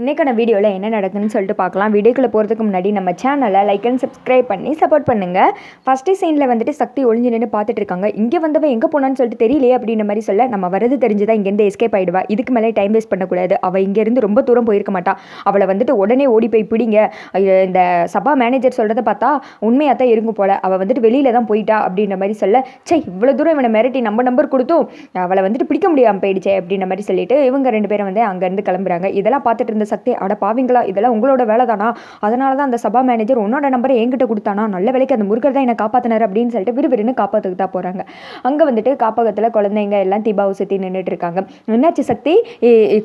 இன்றைக்கான வீடியோவில் என்ன நடக்குதுன்னு சொல்லிட்டு பார்க்கலாம். வீடியோக்குள்ளே போகிறதுக்கு முன்னாடி நம்ம சேனலை லைக் அண்ட் சப்ஸ்கிரைப் பண்ணி சப்போர்ட் பண்ணுங்கள் ஃபஸ்ட்டு சீனில் வந்துட்டு சக்தி ஒளிஞ்சு நின்று பார்த்துட்டு இருக்காங்க. இங்கே வந்தவன் எங்கே போனான்னு சொல்லிட்டு தெரியலையே அப்படின்ற மாதிரி சொல்ல நம்ம வரது தெரிஞ்சுதான் இங்கேருந்து எஸ்கேப் ஆகிடுவா இதுக்கு மேலே டைம் வேஸ்ட் பண்ணக்கூடாது. அவள் இங்கேருந்து ரொம்ப தூரம் போயிருக்க மாட்டா. அவளை வந்துட்டு உடனே ஓடி போய் பிடிங்க. இந்த சபா மேனேஜர் சொல்கிறத பார்த்தா உண்மையாக தான் இருக்கும் போல. அவள் வந்துட்டு வெளியில் தான் போயிட்டா அப்படின்ற மாதிரி சொல்ல சே இவ்வளோ தூரம் இவனை மிரட்டி நம்ம நம்பர் கொடுத்தும் அவளை வந்துட்டு பிடிக்க முடியாமல் போயிடுச்சே அப்படின்ற மாதிரி சொல்லிட்டு இவங்க ரெண்டு பேரும் வந்து அங்கேருந்து கிளம்புறாங்க. இதெல்லாம் பார்த்துட்டு இருந்த சக்தி அட பாவிங்களா இதெல்லாம் உங்களோட வேலை தானா அதனால தான் அந்த சபா மேனேஜர் உன்னோட நம்பரை என்கிட்ட கொடுத்தானா? நல்ல வேலைக்கு அந்த முருகர் தான் என்னை காப்பாற்றினார் அப்படின்னு சொல்லிட்டு விறுவிறுன்னு காப்பாற்றுக்கு தான் போகிறாங்க அங்கே வந்துட்டு காப்பகத்தில் குழந்தைங்க எல்லாம் தீபாவை சுற்றி நின்றுட்டு இருக்காங்க. என்னாச்சு சக்தி?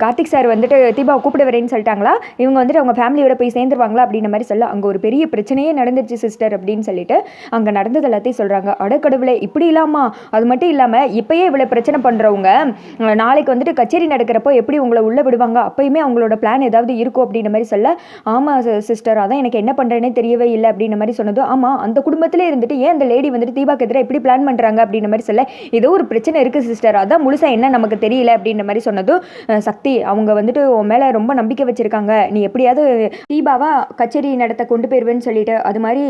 கார்த்திக் சார் வந்துட்டு தீபாவை கூப்பிட வரேன்னு சொல்லிட்டாங்களா? இவங்க வந்துட்டு அவங்க ஃபேமிலியோட போய் சேர்ந்துருவாங்களா அப்படின்ற மாதிரி சொல்ல அங்கே ஒரு பெரிய பிரச்சனையே நடந்துருச்சு சிஸ்டர் அப்படின்னு சொல்லிட்டு அங்கே நடந்தது எல்லாத்தையும் சொல்கிறாங்க அடக்கடவுளே இப்படி இல்லாமா? அது மட்டும் இல்லாமல் இப்பயே இவ்வளோ பிரச்சனை பண்ணுறவங்க நாளைக்கு வந்துட்டு கச்சேரி நடக்கிறப்போ எப்படி உங்களை உள்ளே விடுவாங்க? அப்பயுமே அவங்களோட பிளான் ஏதாவது இருக்கும் அப்படின்ற மாதிரி சொல்ல ஆமாம் சிஸ்டர் அதான் எனக்கு என்ன பண்ணுறேனே தெரியவே இல்லை அப்படின்ற மாதிரி சொன்னதும் ஆமாம் அந்த குடும்பத்திலே இருந்துட்டு ஏன் அந்த லேடி வந்துட்டு தீபாக்கு எதிராக எப்படி பிளான் பண்ணுறாங்க அப்படின்ற மாதிரி சொல்ல ஏதோ ஒரு பிரச்சனை இருக்குது சிஸ்டர் அதான் முழுசாக என்ன நமக்கு தெரியல அப்படின்ற மாதிரி சொன்னதும் சக்தி அவங்க வந்துட்டு உன் மேலே ரொம்ப நம்பிக்கை வச்சுருக்காங்க. நீ எப்படியாவது தீபாவாக கச்சேரி நடத்த கொண்டு போயிடுவேன்னு சொல்லிட்டு அது மாதிரி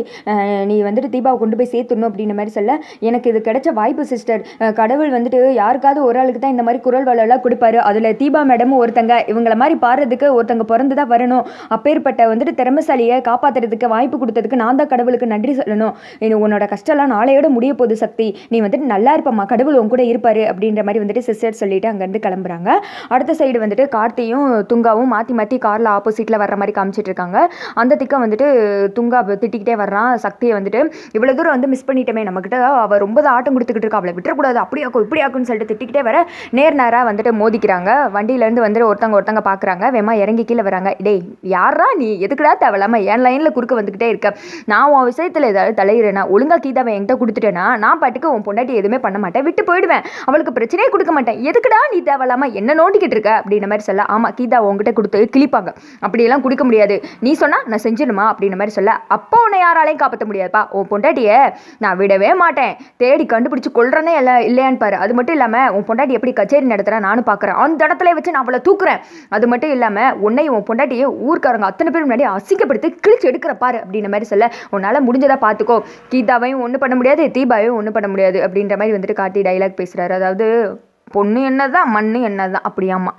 நீ வந்துட்டு தீபாவை கொண்டு போய் சேர்த்துடணும் அப்படின்ற மாதிரி சொல்ல எனக்கு இது கிடைச்ச வாய்ப்பு சிஸ்டர் கடவுள் வந்துட்டு யாருக்காவது ஒரு ஆளுக்கு தான் இந்த மாதிரி குரல் வளம்லாம் கொடுப்பாரு. அதில் தீபா மேடமும் ஒருத்தங்க இவங்கள மாதிரி பாடுறதுக்கு ஒருத்தங்க பிறந்து தான் வரணும். அப்பேற்பட்ட வந்துட்டு திறமைசாலியை காப்பாத்துறதுக்கு வாய்ப்பு கொடுத்ததுக்கு நான் தான் கடவுளுக்கு நன்றி சொல்லணும். இனி உன்னோட கஷ்டம்லாம் நாளையோட முடிய போகுது சக்தி. நீ வந்துட்டு நல்லா இருப்பம்மா கடவுள் உன் கூட இருப்பார் அப்படின்ற மாதிரி வந்துட்டு சிஸ்டர் சொல்லிட்டு அங்கேருந்து கிளம்புறாங்க. அடுத்த சைடு வந்துட்டு கார்த்தியும் துங்காவும் மாற்றி மாற்றி காரில் ஆப்போசிட்டில் வர்ற மாதிரி காமிச்சிட்டு இருக்காங்க. அந்த திக்கை வந்துட்டு துங்கா திட்டிக்கிட்டே வர்றான் சக்தியை வந்துட்டு இவ்வளோ தூரம் வந்து மிஸ் பண்ணிட்டோமே நம்மக்கிட்ட அவள் ரொம்ப தான் ஆட்டம் கொடுத்துக்கிட்டு இருக்கா. அவளை விட்டுறக்கூடாது அப்படியாக்கும் இப்படியாக்கும்னு சொல்லிட்டு திட்டிக்கிட்டே வர நேர் நேராக வந்துட்டு மோதிக்கிறாங்க. வண்டியிலேருந்து வந்துட்டு ஒருத்தங்க ஒருத்தங்க பார்க்குறாங்க வேமா இறங்கி கீழே வராங்க. டேய் யாரா நீ? எதுக்குடா தேவையில்லாம என் லைனில் குறுக்க வந்துக்கிட்டே இருக்க? நான் உன் விஷயத்தில் ஏதாவது தலையிறேனா ஒழுங்கா கீதாவை என்கிட்ட கொடுத்துட்டேனா நான் பாட்டுக்கு உன் பொண்டாட்டி எதுவுமே பண்ண மாட்டேன் விட்டு போயிடுவேன். அவளுக்கு பிரச்சனையே கொடுக்க மாட்டேன். எதுக்குடா நீ தேவையில்லாம என்ன நோண்டிக்கிட்டு இருக்க? அப்படின்ற மாதிரி சொல்ல ஆமாம் கீதா உங்ககிட்ட கொடுத்து கிழிப்பாங்க. அப்படியெல்லாம் கொடுக்க முடியாது. நீ சொன்னா நான் செஞ்சிடுமா அப்படின்ற மாதிரி சொல்ல அப்போ உன்னை யாராலையும் காப்பாற்ற முடியாதுப்பா. உன் பொண்டாட்டியை நான் விடவே மாட்டேன். தேடி கண்டுபிடிச்சு கொள்றனே இல்லை இல்லையான்னு பாரு. அது மட்டும் இல்லாமல் உன் பொண்டாட்டி எப்படி கச்சேரி நடத்துகிறேன் நானும் பார்க்குறேன் அந்த இடத்துல வச்சு நான் அவளை தூக்குறேன். அது மட்டும் இல்லாமல் உன்னை உன் பொண்டாட்டியும் ஊர்க்காரங்க அத்தனை பேர் முன்னாடி அசிங்கப்படுத்தி கிழிச்சு எடுக்கிற பாரு அப்படின்ற மாதிரி சொல்ல உன்னால் முடிஞ்சதை பார்த்துக்கோ கீதாவையும் ஒன்றும் பண்ண முடியாது தீபாவையும் ஒன்றும் பண்ண முடியாது. அப்படின்ற மாதிரி வந்துட்டு காட்டி டைலாக் பேசுகிறாரு அதாவது பொண்ணு என்ன தான் மண்ணு என்னதான் அப்படியாம்மா.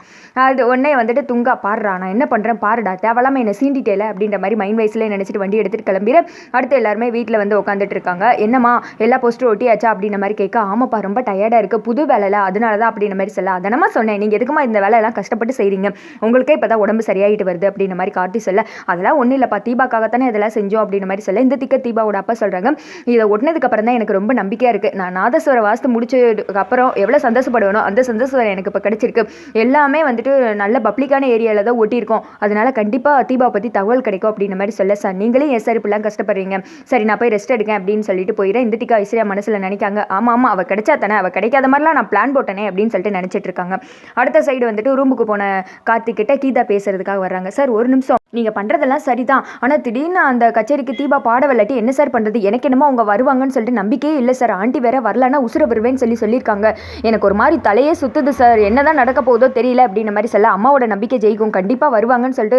அது உடனே வந்துட்டு துங்கா பாடுறா நான் என்ன பண்ணுறேன் பாருடா தேவையில்லாம என்னை சீண்டிட்டேல அப்படின்ற மாதிரி மைண்ட் வயசில் நினச்சிட்டு வண்டி எடுத்துகிட்டு கிளம்பிடு. அடுத்து எல்லாருமே வீட்டில் வந்து உட்காந்துட்டு இருக்காங்க. என்னம்மா எல்லா போஸ்டரும் ஒட்டியாச்சா? அப்படின்ற மாதிரி கேட்க ஆமாப்பா ரொம்ப டயர்டாக இருக்குது புது வேலைல அதனால தான் அப்படின்ற மாதிரி சொல்ல அதனமா சொன்னேன் நீங்கள் எதுக்குமா இந்த வேலையெல்லாம் கஷ்டப்பட்டு செய்கிறீங்க உங்களுக்கே இப்போ தான் உடம்பு சரியாயிட்டு வருது அப்படின்ற மாதிரி காட்டி சொல்ல அதெல்லாம் ஒன்றும் இல்லைப்பா தீபாக்காகத்தானே இதெல்லாம் செஞ்சோம் அப்படின்ற மாதிரி சொல்ல இந்த திக்க தீபாவோட அப்பா சொல்கிறாங்க இதை ஒட்டினதுக்கப்புறம் தான் எனக்கு ரொம்ப நம்பிக்கையாக இருக்குது நான் நாதஸ்வர வாஸ்து முடிச்சதுக்கு அப்புறம் எவ்வளோ சந்தோஷப்படுவேனோ அந்த சந்தோஷம் எனக்கு இப்போ கிடச்சிருக்கு. எல்லாமே வந்துட்டு நல்ல பப்ளிக்கான ஏரியாவில் தான் ஒட்டியிருக்கோம் அதனால் கண்டிப்பாக தீபா பற்றி தகவல் கிடைக்கும் அப்படின்ற மாதிரி சொல்ல சார். நீங்களே ஏன் சார் இப்படிலாம் கஷ்டப்படுறீங்க? சரி நான் போய் ரெஸ்ட் எடுக்கேன் அப்படின்னு சொல்லிட்டு போயிடுறேன். இந்த திக்கா ஐஸ்வர்யா மனசில் நினைக்காங்க. ஆமாம் ஆமாம் அவள் கிடைச்சா தானே. அவள் கிடைக்காத மாதிரிலாம் நான் பிளான் போட்டேனே அப்படின்னு சொல்லிட்டு நினச்சிட்டு இருக்காங்க. அடுத்த சைடு வந்துட்டு ரூமுக்கு போன கார்த்திக்கிட்ட கீதா பேசுறதுக்காக வர்றாங்க. சார் ஒரு நிமிஷம். நீங்கள் பண்ணுறதெல்லாம் சரிதான். ஆனால் திடீர்னு அந்த கச்சேரிக்கு தீபா பாட விளாட்டி என்ன சார் பண்ணுறது எனக்கு என்னமோ அவங்க வருவாங்கன்னு சொல்லிட்டு நம்பிக்கையே இல்லை சார். ஆண்டி வேற வரலன்னா உசுர வருவேன்னு சொல்லி சொல்லியிருக்காங்க. எனக்கு ஒரு மாதிரி தலையே சுத்துது சார். என்னதான் நடக்க போகுதோ தெரியல அப்படின்ற மாதிரி சொல்ல அம்மாவோட நம்பிக்கை ஜெயிக்கும். கண்டிப்பாக வருவாங்கன்னு சொல்லிட்டு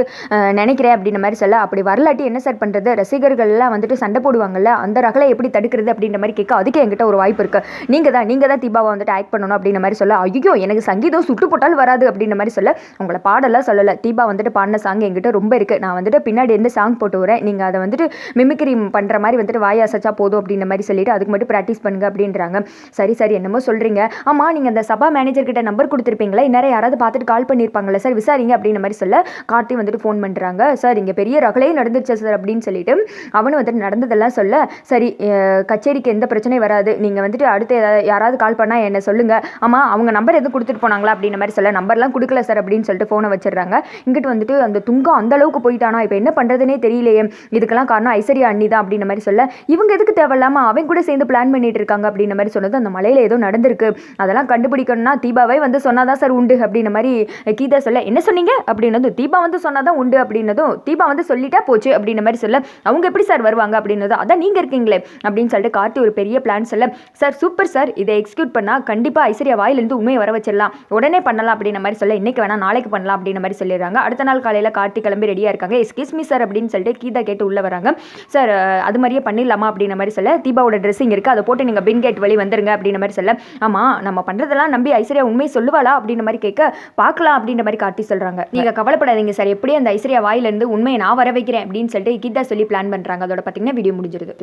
நினைக்கிறேன் அப்படின்ற மாதிரி சொல்ல அப்படி வரலாட்டி என்ன சார் பண்ணுறது ரசிகர்கள்லாம் வந்துட்டு சண்டை போடுவாங்கல்ல அந்த ரகலை எப்படி தடுக்கிறது அப்படின்ற மாதிரி கேட்க அதுக்கு என்கிட்ட ஒரு வாய்ப்பு இருக்கு. நீங்கள் தான் நீங்கள் தான் தீபாவை வந்துட்டு ஆக்ட் பண்ணணும் அப்படின்ற மாதிரி சொல்ல ஐயோ எனக்கு சங்கீதம் சுட்டு போட்டால் வராது அப்படின்ற மாதிரி சொல்ல உங்களை பாடலாம் சொல்லலை. தீபா வந்துட்டு பாடின சாங் என்கிட்ட ரொம்ப இருக்கு. நான் வந்துட்டு பின்னாடி இருந்து சாங் போட்டு வரேன். நீங்கள் அதை வந்துட்டு மிமிக்ரி பண்ணுற மாதிரி வந்துட்டு வாய் அசைச்சா போதும் அப்படின்ற மாதிரி சொல்லிட்டு அதுக்கு மட்டும் ப்ராக்டிஸ் பண்ணுங்க அப்படின்றாங்க. சரி சரி என்னமோ சொல்கிறீங்க ஆமாம் நீங்கள் அந்த சபா மேனேஜர் கிட்ட நம்பர் கொடுத்துருப்பீங்களா இந்நேரம் யாராவது பார்த்துட்டு கால் பண்ணியிருப்பாங்களா சார் விசாரிங்க அப்படின்ற மாதிரி சொல்ல கார்த்தி வந்துட்டு ஃபோன் பண்ணுறாங்க சார் இங்கே பெரிய ரகலே நடந்துருச்சு சார்? அப்படின்னு சொல்லிட்டு அவனும் வந்துட்டு நடந்ததெல்லாம் சொல்ல சரி கச்சேரிக்கு எந்த பிரச்சனையும் வராது. நீங்கள் வந்துட்டு அடுத்து ஏதாவது- யாராவது கால் பண்ணால் என்ன சொல்லுங்கள் ஆமாம் அவங்க நம்பர் எதுவும் கொடுத்துட்டு போனாங்களா? அப்படின்ற மாதிரி சொல்ல நம்பர்லாம் கொடுக்கல சார் அப்படின்னு சொல்லிட்டு ஃபோனை வச்சிடுறாங்க. இங்கிட்டு வந்துட்டு அந்த துங்கம் அந்த அளவுக்கு போயிட்டானா? இப்போ என்ன பண்ணுறதுனே தெரியலையே. இதுக்கெல்லாம் காரணம் ஐஸ்வர்யா அண்ணி தான் அப்படின்ற மாதிரி சொல்ல இவங்க எதுக்கு தேவையில்லாமல் அவன் கூட சேர்ந்து பிளான் பண்ணிட்டு இருக்காங்க? அப்படின்ற மாதிரி சொன்னது அந்த மலையில் ஏதோ நடந்திருக்கு. அதெல்லாம் கண்டுபிடி கண்டுபிடிக்கணும்னா தீபாவே வந்து சொன்னாதான் சார் உண்டு அப்படின்ன மாதிரி கீதா சொல்ல என்ன சொன்னீங்க? அப்படின்னதும் தீபா வந்து சொன்னாதான் உண்டு அப்படின்னதும் தீபா வந்து சொல்லிட்டா போச்சு அப்படின்ன மாதிரி சொல்ல அவங்க எப்படி சார் வருவாங்க? அப்படின்னதும் அதான் நீங்கள் இருக்கீங்களே அப்படின்னு சொல்லிட்டு கார்த்தி ஒரு பெரிய பிளான் சொல்ல சார் சூப்பர் சார் இதை எக்ஸிக்யூட் பண்ணால் கண்டிப்பாக ஐஸ்வர்யா வாயிலிருந்து உண்மையை வர வச்சிடலாம். உடனே பண்ணலாம் அப்படின்ன மாதிரி சொல்ல இன்னைக்கு வேணா நாளைக்கு பண்ணலாம் அப்படின்ன மாதிரி சொல்லிடுறாங்க. அடுத்த நாள் காலையில் கார்த்தி கிளம்பி ரெடியாக இருக்காங்க. எஸ்கிஸ் மீ சார் அப்படின்னு சொல்லிட்டு கீதா கேட்டு உள்ளே வராங்க. சார் அது மாதிரியே பண்ணிடலாமா? அப்படின்ன மாதிரி சொல்ல தீபாவோட ட்ரெஸ்ஸிங் இருக்குது அதை போட்டு நீங்கள் பின் கேட் வழி வந்துருங்க அப்படின்ன மாதிரி சொல்ல ஆமாம் நம்ம பண்ணுறதெல்லாம் நம்பி ஐஸ்வர்யா உண்மை சொல்லுவாளா அப்படின்ற மாதிரி கேட்க பார்க்கலாம் அப்படின்ற மாதிரி கார்த்தி சொல்கிறாங்க நீங்கள் கவலைப்படாதீங்க சார். எப்படி அந்த ஐஸ்வர்யா வாயிலிருந்து உண்மையை நான் வர வைக்கிறேன் அப்படின்னு சொல்லிட்டு கீதா சொல்லி பிளான் பண்ணுறாங்க அதோட பார்த்தீங்கன்னா வீடியோ முடிஞ்சிருது.